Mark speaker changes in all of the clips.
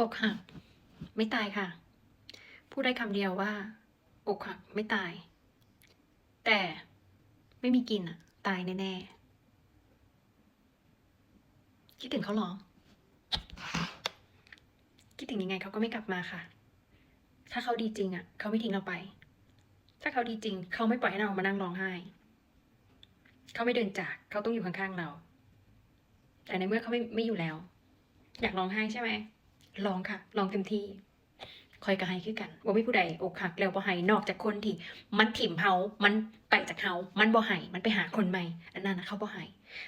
Speaker 1: อกหัก ไม่ตายค่ะ พูดได้คำเดียวว่า อกหักไม่ตาย แต่ไม่มีกินอะ ตายแน่ๆคิดถึงเขาหรอ คิดถึงยังไงเขาก็ไม่กลับมาค่ะ ถ้าเขาดีจริงอะ เขาไม่ทิ้งเราไป ถ้าเขาดีจริง เขาไม่ปล่อยให้เรามานั่งร้องไห้ เขาไม่เดินจาก เขาต้องอยู่ข้างๆเรา แต่ในเมื่อเขาไม่ไม่อยู่แล้ว อยากร้องไห้ใช่ไหม ร้องค่ะร้องเต็มที่คอยกระไห้คือกันว่าไม่ผู้ใดอกหักแล้วบ่ไห้นอกจากคนที่ มันถิ่มเฮามันไปจากเฮามันบ่ไห้มันไปหาคนใหม่อันนั้นนะเขาบ่ไห้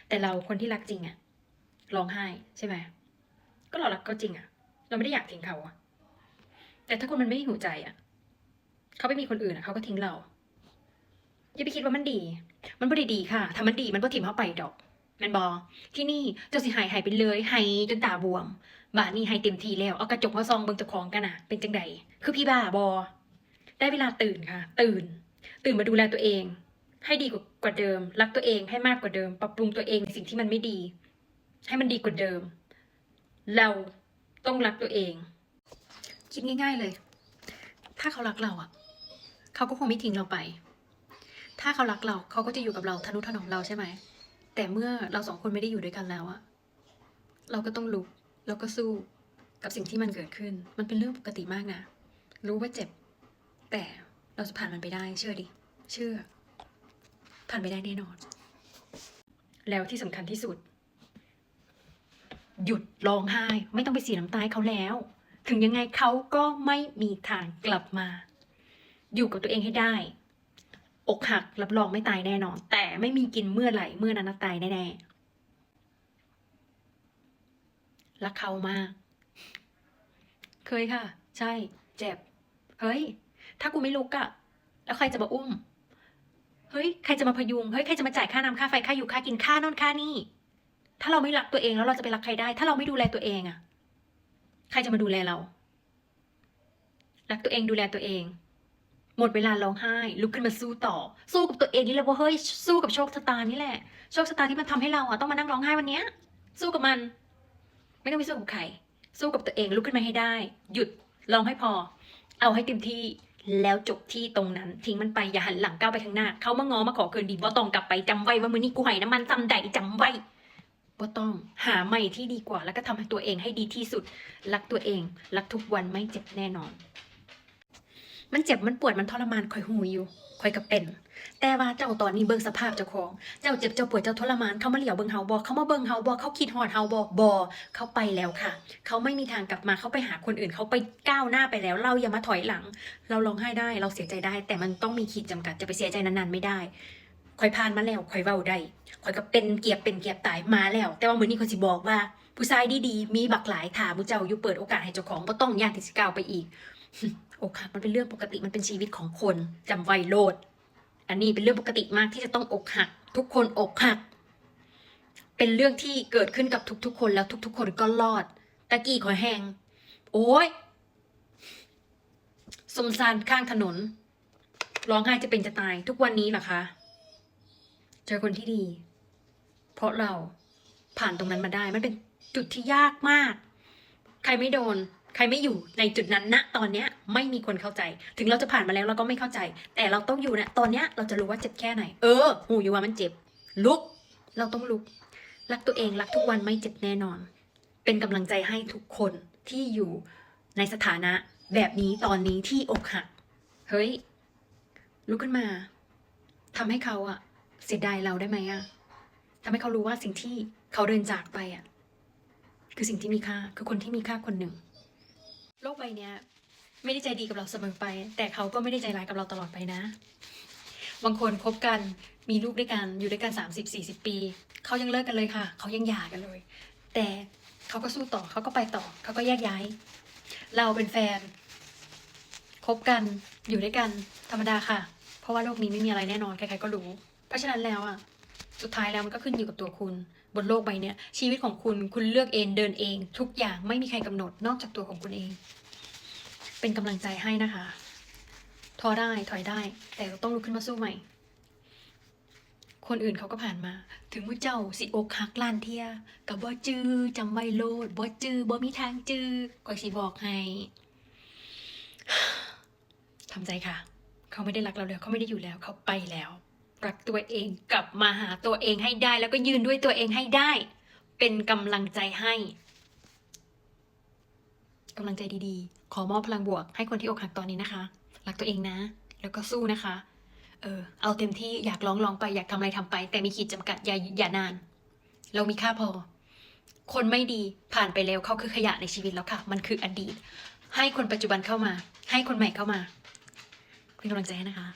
Speaker 1: แต่เราคนที่รักจริงอะร้องไห้ใช่ไหมก็เรารักเขาจริงอะเราไม่ได้อยากทิ้งเขาอะแต่ถ้าคนมันไม่มีหัวใจอะเขาไปมีคนอื่นอะเขาก็ทิ้งเราอย่าไปคิดว่ามันดี มันบ่ได้ดีค่ะถ้ามันดีมันบ่ถิ่มเขาไปดอกมันบอที่นี่เจ้าสิหายหายไปเลยหายจนตาบวม บ้านนี้ให้เต็มทีแล้วเอากระจกมาซองเบิ่งเจ้าของกันนะเป็นจังใดคือพี่บ้าบอ ได้เวลาตื่นค่ะ ตื่น ตื่นมาดูแลตัวเอง ให้ดีกว่าเดิม รักตัวเองให้มากกว่าเดิม ปรับปรุงตัวเองในสิ่งที่มันไม่ดี ให้มันดีกว่าเดิม เราต้องรักตัวเอง คิดง่าย ๆเลย ถ้าเขารักเราอะ เขาก็คงไม่ทิ้งเราไป ถ้าเขารักเราเขาก็จะอยู่กับเราทนุถนอมเราใช่ไหมแต่เมื่อเราสองคนไม่ได้อยู่ด้วยกันแล้วอะเราก็ต้องลุก แล้วก็สู้กับสิ่งที่มันเกิดขึ้น มันเป็นเรื่องปกติมากนะ รู้ว่าเจ็บ แต่เราจะผ่านมันไปได้ เชื่อดิ เชื่อ ผ่านไปได้แน่นอน แล้วที่สำคัญที่สุด หยุดร้องไห้ ไม่ต้องไปเสียน้ำตาให้เขาแล้ว ถึงยังไงเขาก็ไม่มีทางกลับมา อยู่กับตัวเองให้ได้ อกหักรับรองไม่ตายแน่นอน แต่ไม่มีกินเมื่อไหร่เมื่อนั้นตายแน่ๆ รักเขามาก เคยค่ะ ใช่ เจ็บ เฮ้ย ถ้ากูไม่ลุกอะแล้วใครจะมาอุ้ม เฮ้ย ใครจะมาพยุง เฮ้ย ใครจะมาจ่ายค่าน้ำค่าไฟ ค่าอยู่ค่ากิน ค่านอนค่านี่ ถ้าเราไม่รักตัวเองแล้วเราจะไปรักใครได้ ถ้าเราไม่ดูแลตัวเองอะใครจะมาดูแลเรา รักตัวเองดูแลตัวเอง หมดเวลาร้องไห้ ลุกขึ้นมาสู้ต่อ สู้กับตัวเองนี่แหละว่าเฮ้ย สู้กับโชคชะตานี่แหละ โชคชะตาที่มันทำให้เราอะต้องมานั่งร้องไห้วันเนี้ย สู้กับมัน ไม่ต้องไปสู้กับใคร สู้กับตัวเองลุกขึ้นมาให้ได้ หยุดลองให้พอ เอาให้เต็มที่แล้วจบที่ตรงนั้น ทิ้งมันไปอย่าหันหลังก้าวไปข้างหน้า เขามางอมาขอเกินดีว่าต้องกลับไปจำไว้ว่ามือนี้กูให้น้ำมันจำใดจำไว้ว่าต้องหาใหม่ที่ดีกว่า แล้วก็ทำให้ตัวเองให้ดีที่สุด รักตัวเอง รักทุกวันไม่เจ็บแน่นอน มันเจ็บมันปวดมันทรมานคอยหูอยู่คอยกับเป็น แต่ว่าเจ้าตอนนี้เบิ่งสภาพเจ้าของ เจ้าเจ็บเจ้าปวดเจ้าทรมานเขามาเหลียวเบิ่งเฮาบอเขามาเบิ่งเฮาบอเขาคิดฮอดเฮาบอบอเขาไปแล้วค่ะ เขาไม่มีทางกลับมาเขาไปหาคนอื่นเขาไปก้าวหน้าไปแล้ว เราอย่ามาถอยหลัง เราร้องไห้ได้ เราเสียใจได้ แต่มันต้องมีขีดจำกัดจะไปเสียใจนานๆไม่ได้คอยผ่านมาแล้วคอยเว้าได้คอยก็เป็นเกียบเป็นเกียบตายมาแล้ว แต่ว่ามือนี้เขาสิบอกว่า ผู้ชายดีๆมีบักหลายถามมูเจ้าอยู่เปิดโอกาสให้เจ้าของบ่ต้องย่างที่สิก้าวไปอีก อกหักมันเป็นเรื่องปกติมันเป็นชีวิตของคนจำไว้โลด อันนี้เป็นเรื่องปกติมากที่จะต้องอกหัก ทุกคนอกหัก เป็นเรื่องที่เกิดขึ้นกับทุกๆ คนแล้วทุก ๆ คนก็รอด ตะกี้ขอแหงโอ้ยสมสารข้างถนนร้องไห้จะเป็นจะตายทุกวันนี้เหรอคะเจอคนที่ดี เพราะเราผ่านตรงนั้นมาได้มันเป็นจุดที่ยากมาก ใครไม่โดน ใครไม่อยู่ในจุดนั้นณตอนเนี้ยไม่มีคนเข้าใจ ถึงเราจะผ่านมาแล้วเราก็ไม่เข้าใจ แต่เราต้องอยู่นะตอนเนี้ยเราจะรู้ว่าเจ็บแค่ไหน เออ หูอยู่ว่ามันเจ็บ ลุก เราต้องลุก รักตัวเองรักทุกวันไม่เจ็บแน่นอน เป็นกำลังใจให้ทุกคนที่อยู่ในสถานะแบบนี้ตอนนี้ที่อกหัก เฮ้ย ลุกขึ้นมาทำให้เขาอะเสียดายเราได้ไหมอะทำให้เขารู้ว่าสิ่งที่เขาเดินจากไปอะคือสิ่งที่มีค่าคือคนที่มีค่าคนหนึ่ง โลกใบเนี้ย ไม่ได้ใจดีกับเราเสมอไป แต่เขาก็ไม่ได้ใจร้ายกับเราตลอดไปนะ บางคนคบกันมีลูกด้วยกันอยู่ด้วยกันสามสิบสี่สิบปี เขายังเลิกกันเลยค่ะ เขายังหย่ากันเลย แต่เขาก็สู้ต่อเขาก็ไปต่อเขาก็แยกย้าย เราเป็นแฟนคบกันอยู่ด้วยกันธรรมดาค่ะ เพราะว่าโลกนี้ไม่มีอะไรแน่นอนใครๆก็รู้ เพราะฉะนั้นแล้วอะสุดท้ายแล้วมันก็ขึ้นอยู่กับตัวคุณ บนโลกใบนี้ชีวิตของคุณคุณเลือกเองเดินเอง ทุกอย่างไม่มีใครกำหนดนอกจากตัวของคุณเอง เป็นกำลังใจให้นะคะท้อได้ถอยได้ แต่เราต้องลุกขึ้นมาสู้ใหม่คคนอื่นเขาก็ผ่านมา ถึงว่าเจ้าสิอกหักล้านเทียกับบ่จื้อจำไว้โลดบ่จื้อบ่มีทางจื้อก็สิบอกให้ทำใจค่ะ เขาไม่ได้รักเราแล้ว เขาไม่ได้อยู่แล้ว เขาไปแล้ว รักตัวเองกลับมาหาตัวเองให้ได้ แล้วก็ยืนด้วยตัวเองให้ได้ เป็นกำลังใจให้กำลังใจดีๆ ขอมอบพลังบวกให้คนที่อกหักตอนนี้นะคะ รักตัวเองนะ แล้วก็สู้นะคะ เออ เอาเต็มที่อยากร้องร้องไปอยากทำอะไรทำไป แต่มีขีดจำกัดอย่าอย่านาน เรามีค่าพอ คนไม่ดีผ่านไปแล้วเขาคือขยะในชีวิตแล้วค่ะ มันคืออดีต ให้คนปัจจุบันเข้ามา ให้คนใหม่เข้ามาเป็นกำลังใจให้นะคะ